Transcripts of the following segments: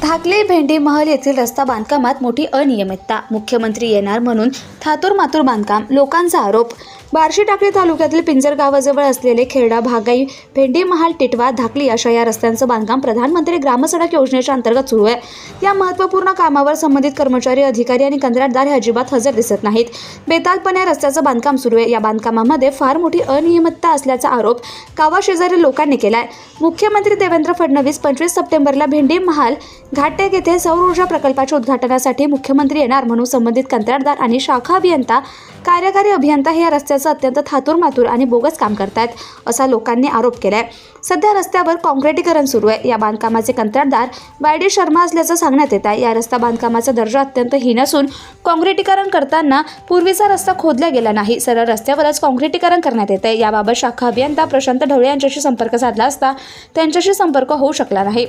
धाकले भेंडी महल येथील रस्ता बांधकामात मोठी अनियमितता. मुख्यमंत्री येणार म्हणून थातूर मातूर बांधकाम लोकांचा आरोप. बार्शी टाकळी तालुक्यातील पिंजर गावाजवळ असलेले खेरडा भागाई भेंडी महाल टिटवा धाकली अशा या रस्त्यांचं बांधकाम प्रधानमंत्री ग्रामसडक योजनेच्या अंतर्गत सुरू आहे. या महत्त्वपूर्ण कामावर संबंधित कर्मचारी अधिकारी आणि कंत्राटदार हे अजिबात हजर दिसत नाहीत. बेतालपणे रस्त्याचं बांधकाम सुरू आहे. या बांधकामामध्ये फार मोठी अनियमितता असल्याचा आरोप गावाशेजारी लोकांनी केला आहे मुख्यमंत्री देवेंद्र फडणवीस पंचवीस सप्टेंबरला भेंडी महाल घाटेक येथे सौर ऊर्जा प्रकल्पाच्या उद्घाटनासाठी मुख्यमंत्री येणार म्हणून संबंधित कंत्राटदार आणि शाखा अभियंता कार्यकारी अभियंता हे या रस्त्याचं अत्यंत थातूरमातूर आणि बोगस काम करतायत असा लोकांनी आरोप केलाय. सध्या रस्त्यावर काँक्रिटीकरण सुरू आहे. या बांधकामाचे कंत्राटदार वाय डी शर्मा असल्याचं सांगण्यात येत आहे. या रस्ता बांधकामाचा दर्जा अत्यंत हीन असून काँक्रिटीकरण करताना पूर्वीचा रस्ता खोदला गेला नाही. सरळ रस्त्यावरच काँक्रिटीकरण करण्यात येत आहे याबाबत शाखा अभियंता प्रशांत ढवळे यांच्याशी संपर्क साधला असता त्यांच्याशी संपर्क होऊ शकला नाही.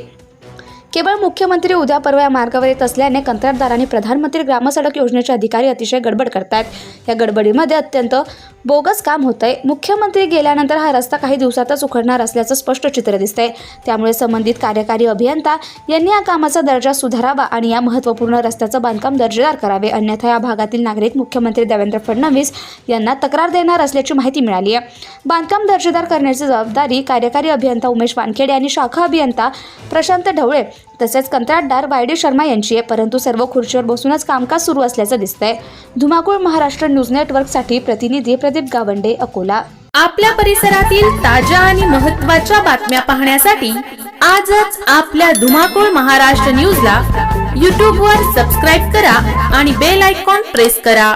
केवळ मुख्यमंत्री उद्या परवा या मार्गावर येत असल्याने कंत्राटदारांनी आणि प्रधानमंत्री ग्रामसडक योजनेचे अधिकारी अतिशय गडबड करतायत. या गडबडीमध्ये अत्यंत बोगस काम होत आहे मुख्यमंत्री गेल्यानंतर हा रस्ता काही दिवसातच उखडणार असल्याचं स्पष्ट चित्र दिसतंय. त्यामुळे संबंधित कार्यकारी अभियंता यांनी या कामाचा दर्जा सुधारावा आणि या महत्त्वपूर्ण रस्त्याचं बांधकाम दर्जेदार करावे. अन्यथा या भागातील नागरिक मुख्यमंत्री देवेंद्र फडणवीस यांना तक्रार देणार असल्याची माहिती मिळाली आहे. बांधकाम दर्जेदार करण्याची जबाबदारी कार्यकारी अभियंता उमेश वानखेडे आणि शाखा अभियंता प्रशांत ढवळे तसेच कंत्राटदार वाय डी शर्मा यांची आहे. परंतु सर्व खुर्चीवर बसूनच कामकाज सुरू असल्याचं दिसतंय. धुमाकूळ महाराष्ट्र न्यूज नेटवर्कसाठी प्रतिनिधी प्रदीप गावंडे अकोला. आपल्या परिसरातील ताज्या आणि महत्त्वाच्या बातम्या पाहण्यासाठी आजच आपल्या धुमाकूळ महाराष्ट्र न्यूजला यूट्यूबवर सबस्क्राईब करा आणि बेल आयकॉन प्रेस करा.